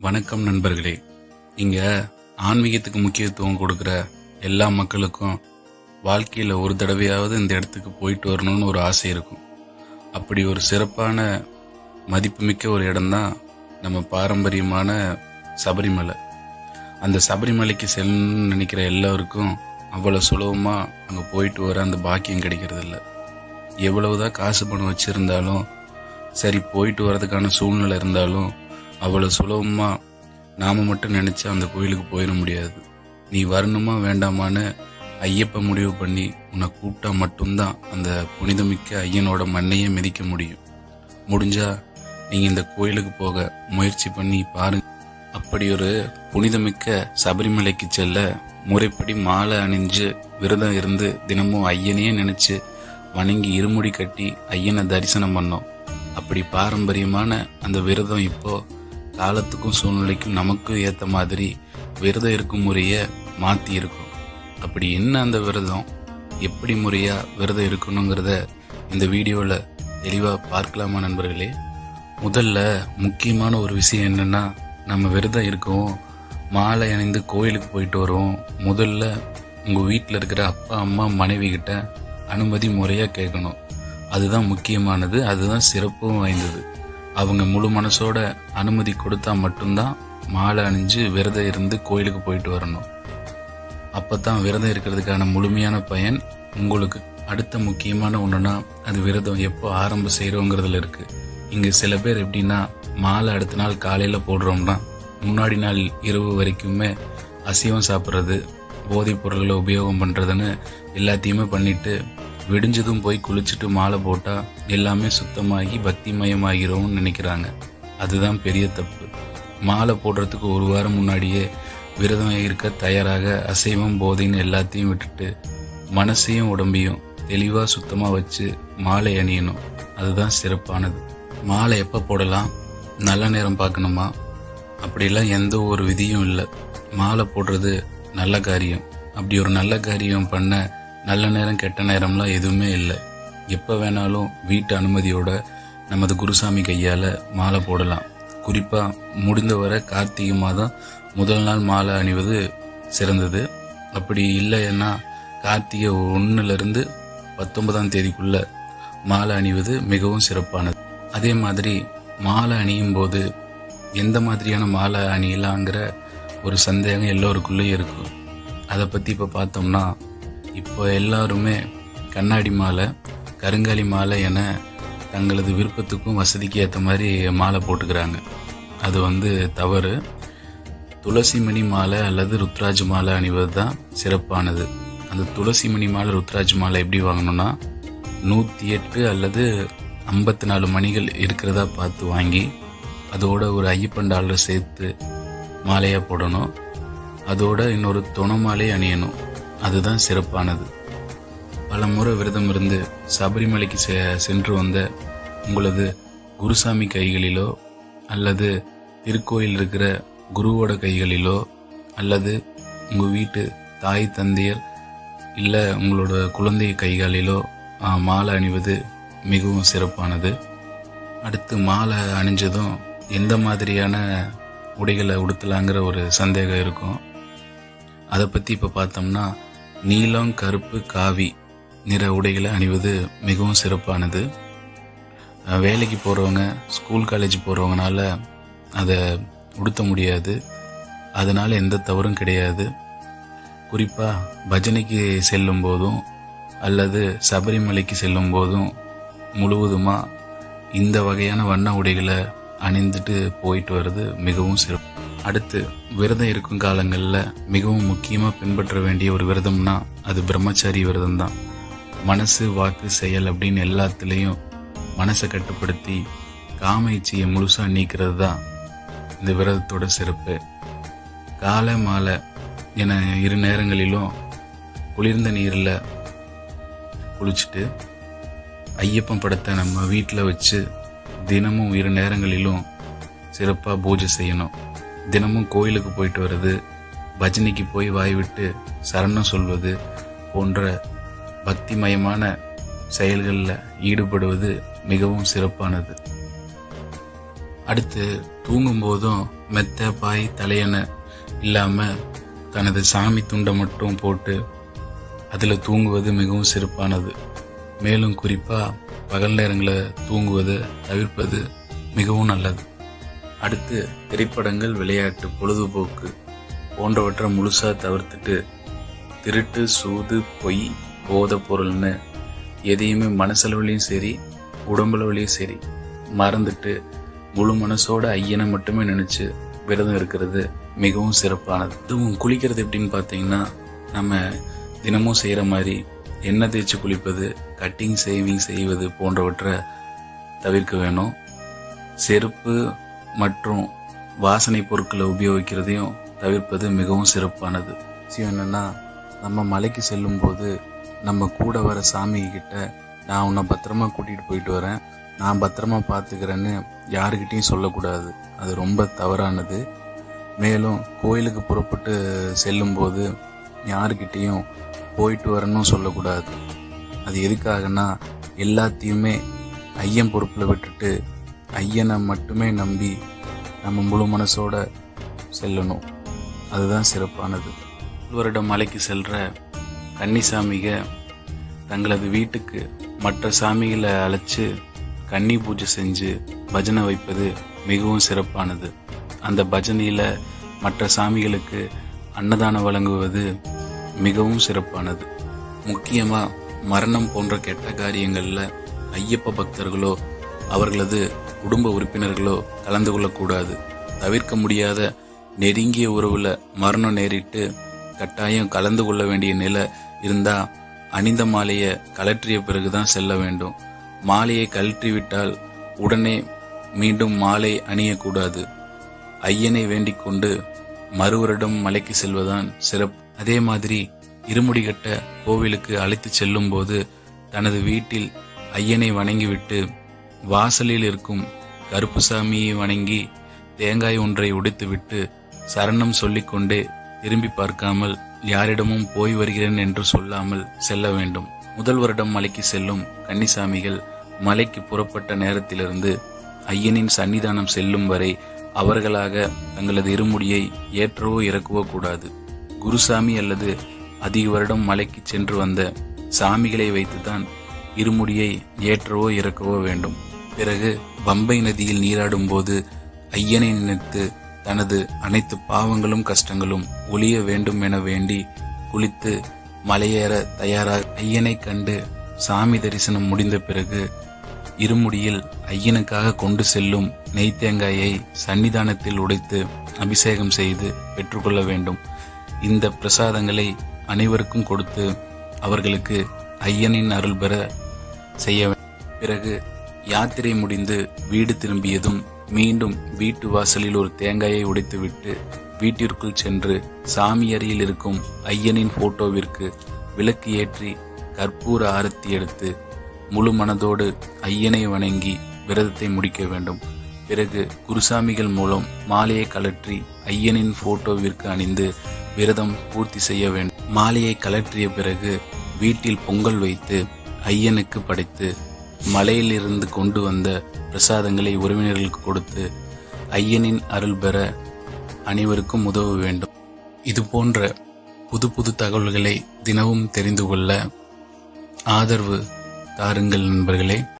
வணக்கம் நண்பர்களே. இங்கே ஆன்மீகத்துக்கு முக்கியத்துவம் கொடுக்குற எல்லா மக்களுக்கும் வாழ்க்கையில் ஒரு தடவையாவது இந்த இடத்துக்கு போயிட்டு வரணும்னு ஒரு ஆசை இருக்கும். அப்படி ஒரு சிறப்பான மதிப்புமிக்க ஒரு இடம்தான் நம்ம பாரம்பரியமான சபரிமலை. அந்த சபரிமலைக்கு செல்லணும்னு நினைக்கிற எல்லோருக்கும் அவ்வளோ சுலபமாக அங்கே போயிட்டு வர அந்த பாக்கியம் கிடைக்கிறதில்ல. எவ்வளவுதான் காசு பணம் வச்சுருந்தாலும் சரி போயிட்டு வரதுக்கான சூழ்நிலை இருந்தாலும் அவ்வளோ சுலபமாக நாம் மட்டும் நினச்சி அந்த கோயிலுக்கு போயிட முடியாது. நீ வரணுமா வேண்டாமான்னு ஐயப்ப முடிவு பண்ணி உன்னை கூப்பிட்டா மட்டும்தான் அந்த புனிதமிக்க ஐயனோட மண்ணையே மிதிக்க முடியும். முடிஞ்சா நீங்கள் இந்த கோயிலுக்கு போக முயற்சி பண்ணி பாருங்க. அப்படி ஒரு புனிதமிக்க சபரிமலைக்கு செல்ல முறைப்படி மாலை அணிஞ்சு விரதம் இருந்து தினமும் ஐயனையே நினச்சி வணங்கி இருமுடி கட்டி ஐயனை தரிசனம் பண்ணோம். அப்படி பாரம்பரியமான அந்த விரதம் இப்போ காலத்துக்கும் சூழ்நிலைக்கும் நமக்கும் ஏற்ற மாதிரி விரதம் இருக்கும் முறையை மாற்றி இருக்கும் அப்படி என்ன அந்த விரதம்? எப்படி முறையாக விரதம் இருக்கணுங்கிறத இந்த வீடியோவில் தெளிவாக பார்க்கலாமா நண்பர்களே? முதல்ல முக்கியமான ஒரு விஷயம் என்னென்னா நம்ம விரதம் இருக்கோம் மாலை அணிந்து கோயிலுக்கு போயிட்டு வரோம். முதல்ல உங்கள் வீட்டில் இருக்கிற அப்பா அம்மா மனைவி கிட்ட அனுமதி முறையாக கேட்கணும். அதுதான் முக்கியமானது அதுதான் சிறப்பும் வாய்ந்தது. அவங்க முழு மனசோட அனுமதி கொடுத்தா மட்டும்தான் மாலை அணிஞ்சு விரதம் இருந்து கோயிலுக்கு போயிட்டு வரணும். அப்பதான் விரதம் இருக்கிறதுக்கான முழுமையான பயன் உங்களுக்கு. அடுத்த முக்கியமான ஒன்றுனா அது விரதம் எப்போ ஆரம்பம் செய்கிறோங்கிறதுல இருக்கு. இங்க சில பேர் எப்படின்னா மாலை அடுத்த நாள் காலையில போடுறோம்னா முன்னாடி நாள் இரவு வரைக்குமே அசைவம் சாப்பிட்றது போதைப் பொருள்களை உபயோகம் பண்ணுறதுன்னு எல்லாத்தையுமே பண்ணிட்டு விடிஞ்சதும் போய் குளிச்சுட்டு மாலை போட்டால் எல்லாமே சுத்தமாகி பக்திமயமாகிறோம்னு நினைக்கிறாங்க. அதுதான் பெரிய தப்பு. மாலை போடுறதுக்கு ஒரு வாரம் முன்னாடியே விரதம் இருக்க தயாராக அசைவம் போதைன்னு எல்லாத்தையும் விட்டுட்டு மனசையும் உடம்பையும் தெளிவாக சுத்தமாக வச்சு மாலை அணியணும். அதுதான் சிறப்பானது. மாலை எப்போ போடலாம்? நல்ல நேரம் பார்க்கணுமா? அப்படிலாம் எந்த ஒரு விதியும் இல்லை. மாலை போடுறது நல்ல காரியம். அப்படி ஒரு நல்ல காரியம் பண்ண நல்ல நேரம் கெட்ட நேரம்லாம் எதுவுமே இல்லை. எப்போ வேணாலும் வீட்டு அனுமதியோட நமது குருசாமி கையால் மாலை போடலாம். குறிப்பாக முடிந்தவரை கார்த்திகை மாதம் முதல் நாள் மாலை அணிவது சிறந்தது. அப்படி இல்லைன்னா கார்த்திகை ஒன்றுலேருந்து பத்தொன்பதாம் தேதிக்குள்ள மாலை அணிவது மிகவும் சிறப்பானது. அதே மாதிரி மாலை அணியும் போது எந்த மாதிரியான மாலை அணியலாங்கிற ஒரு சந்தேகம் எல்லோருக்குள்ளேயும் இருக்கும். அதை பற்றி இப்போ பார்த்தோம்னா இப்போ எல்லாருமே கண்ணாடி மாலை கருங்காலி மாலை என தங்களது விருப்பத்துக்கும் வசதிக்கு ஏற்ற மாதிரி மாலை போட்டுக்கிறாங்க. அது வந்து தவறு. துளசிமணி மாலை அல்லது ருத்ராஜ் மாலை அணிவது தான் சிறப்பானது. அந்த துளசிமணி மாலை ருத்ராஜ் மாலை எப்படி வாங்கணும்னா நூற்றி எட்டு அல்லது ஐம்பத்தி நாலு மணிகள் இருக்கிறதா பார்த்து வாங்கி அதோட ஒரு ஐயப்பன் டாலர் சேர்த்து மாலையாக போடணும். அதோட இன்னொரு துணை மாலை அணியணும். அதுதான் சிறப்பானது. பல முறை விரதம் இருந்து சபரிமலைக்கு செ- சென்று வந்த உங்களது குருசாமி கைகளிலோ அல்லது திருக்கோயில் இருக்கிற குருவோட கைகளிலோ அல்லது உங்கள் வீட்டு தாய் தந்தையர் இல்லை உங்களோட குழந்தை கைகளிலோ மாலை அணிவது மிகவும் சிறப்பானது. அடுத்து மாலை அணிஞ்சதும் எந்த மாதிரியான உடைகளை உடுத்தலாங்கிற ஒரு சந்தேகம் இருக்கும். அதை பற்றி இப்போ பார்த்தோம்னா நீலம் கருப்பு காவி நிற உடைகளை அணிவது மிகவும் சிறப்பானது. வேலைக்கு போகிறவங்க ஸ்கூல் காலேஜ் போகிறவங்கனால அதை உடுத்த முடியாது. அதனால் எந்த தவறும் கிடையாது. குறிப்பாக பஜனைக்கு செல்லும் போதும் அல்லது சபரிமலைக்கு செல்லும் போதும் முழுவதுமாக இந்த வகையான வண்ண உடைகளை அணிந்துட்டு போயிட்டு வர்றது மிகவும் சிறப்பு. அடுத்து விரதம் இருக்கும் காலங்களில் மிகவும் முக்கியமாக பின்பற்ற வேண்டிய ஒரு விரதம்னா அது பிரம்மச்சாரி விரதம் தான் மனசு வாக்கு செயல் அப்படின்னு எல்லாத்துலேயும் மனசை கட்டுப்படுத்தி காம இச்சையை முழுசாக நீக்கிறது தான் இந்த விரதத்தோட சிறப்பு. காலை மாலை என இரு நேரங்களிலும் குளிர்ந்த நீரில் குளிச்சுட்டு ஐயப்பன் படத்தை நம்ம வீட்டில் வச்சு தினமும் இரு நேரங்களிலும் சிறப்பாக பூஜை செய்யணும். தினமும் கோயிலுக்கு போயிட்டு வர்றது பஜனைக்கு போய் வாய் விட்டு சரணம் சொல்வது போன்ற பக்திமயமான செயல்களில் ஈடுபடுவது மிகவும் சிறப்பானது. அடுத்து தூங்கும்போதும் மெத்த பாய் தலையணை இல்லாமல் தனது சாமி துண்டை மட்டும் போட்டு அதில் தூங்குவது மிகவும் சிறப்பானது. மேலும் குறிப்பாக பகல் நேரங்களில் தூங்குவதை தவிர்ப்பது மிகவும் நல்லது. அடுத்து திரைப்படங்கள் விளையாட்டு பொழுதுபோக்கு போன்றவற்றை முழுசாக தவிர்த்துட்டு திருட்டு சூது பொய் போதைப் பொருள்னு எதையுமே மனசளவுலையும் சரி உடம்புலவுலையும் சரி மறந்துட்டு முழு மனசோட ஐயனை மட்டுமே நினச்சி விரதம் இருக்கிறது மிகவும் சிறப்பானது. இதுவும் குளிக்கிறது எப்படின்னு பார்த்தீங்கன்னா நம்ம தினமும் செய்கிற மாதிரி எண்ணெய் தேய்ச்சி குளிப்பது கட்டிங் சேவிங் செய்வது போன்றவற்றை தவிர்க்க வேணும். செருப்பு மற்றும் வாசனை பொருட்களை உபயோகிக்கிறதையும் தவிர்ப்பது மிகவும் சிறப்பானது. விஷயம் என்னென்னா நம்ம மலைக்கு செல்லும்போது நம்ம கூட வர சாமி கிட்ட நான் உன்னை பத்திரமா கூட்டிகிட்டு போயிட்டு வரேன். நான் பத்திரமா பார்த்துக்கிறேன்னு யாருக்கிட்டையும் சொல்லக்கூடாது. அது ரொம்ப தவறானது. மேலும் கோயிலுக்கு புறப்பட்டு செல்லும்போது யாருக்கிட்டேயும் போயிட்டு வரணும் சொல்லக்கூடாது. அது எதுக்காகனா எல்லாத்தையுமே ஐயன் பொறுப்பில் விட்டுட்டு ஐயனை மட்டுமே நம்பி நம்ம முழு மனசோட செல்லணும். அதுதான் சிறப்பானது. வருடம் மலைக்கு செல்கிற கன்னிசாமிக தங்களது வீட்டுக்கு மற்ற சாமிகளை அழைச்சி கன்னி பூஜை செஞ்சு பஜனை வைப்பது மிகவும் சிறப்பானது. அந்த பஜனையில் மற்ற சாமிகளுக்கு அன்னதானம் வழங்குவது மிகவும் சிறப்பானது. முக்கியமாக மரணம் போன்ற கெட்ட காரியங்களில் ஐயப்ப பக்தர்களோ அவர்களது குடும்ப உறுப்பினர்களோ கலந்து கொள்ளக்கூடாது. தவிர்க்க முடியாத நெருங்கிய உறவுல மரணம் நேரிட்டு கட்டாயம் கலந்து கொள்ள வேண்டிய நிலை இருந்தா அணிந்த மாலையை கலற்றிய பிறகுதான் செல்ல வேண்டும். மாலையை கழற்றிவிட்டால் உடனே மீண்டும் மாலை அணியக்கூடாது. ஐயனை வேண்டிக் கொண்டு மறுவரிடம் மலைக்கு செல்வதான் சிறப்பு. அதே மாதிரி இருமுடி கட்ட கோவிலுக்கு அழைத்து செல்லும் போது தனது வீட்டில் ஐயனை வணங்கிவிட்டு வாசலில் இருக்கும் கருப்புசாமியை வணங்கி தேங்காய் ஒன்றை உடைத்துவிட்டு சரணம் சொல்லிக்கொண்டே திரும்பி பார்க்காமல் யாரிடமும் போய் வருகிறேன் என்று சொல்லாமல் செல்ல வேண்டும். முதல் வருடம் மலைக்கு செல்லும் கன்னிசாமிகள் மலைக்கு புறப்பட்ட நேரத்திலிருந்து ஐயனின் சன்னிதானம் செல்லும் வரை அவர்களாக தங்களது இருமுடியை ஏற்றவோ இறக்கவோ கூடாது. குருசாமி அல்லது அதிக வருடம் மலைக்கு சென்று வந்த சாமிகளை வைத்துதான் இருமுடியை ஏற்றவோ இறக்கவோ வேண்டும். பிறகு பம்பை நதியில் நீராடும் போது ஐயனை நினைத்து தனது அனைத்து பாவங்களும் கஷ்டங்களும் ஒளிய வேண்டும் என வேண்டி குளித்து மலையேற தயாராக ஐயனை கண்டு சாமி தரிசனம் முடிந்த பிறகு இருமுடியில் ஐயனுக்காக கொண்டு செல்லும் நெய் தேங்காயை சன்னிதானத்தில் உடைத்து அபிஷேகம் செய்து பெற்றுக்கொள்ள வேண்டும். இந்த பிரசாதங்களை அனைவருக்கும் கொடுத்து அவர்களுக்கு ஐயனின் அருள் பெற செய்ய வேண்டும். பிறகு யாத்திரை முடிந்து வீடு திரும்பியதும் மீண்டும் வீட்டு வாசலில் ஒரு தேங்காயை உடைத்துவிட்டு வீட்டிற்குள் சென்று சாமி அறையில் இருக்கும் ஐயனின் போட்டோவிற்கு விளக்கு ஏற்றி கற்பூர ஆரத்தி எடுத்து முழு மனதோடு ஐயனை வணங்கி விரதத்தை முடிக்க வேண்டும். பிறகு குருசாமிகள் மூலம் மாலையை கலற்றி ஐயனின் போட்டோவிற்கு அணிந்து விரதம் பூர்த்தி செய்ய வேண்டும். மாலையை கலற்றிய பிறகு வீட்டில் பொங்கல் வைத்து ஐயனுக்கு படைத்து மலையிலிருந்து கொண்டு வந்த பிரசாதங்களை உறவினர்களுக்கு கொடுத்து ஐயனின் அருள் பெற அனைவருக்கும் உதவ வேண்டும். இது போன்ற புது புது தகவல்களை தினமும் தெரிந்து கொள்ள ஆதரவு தாருங்கள் நண்பர்களே.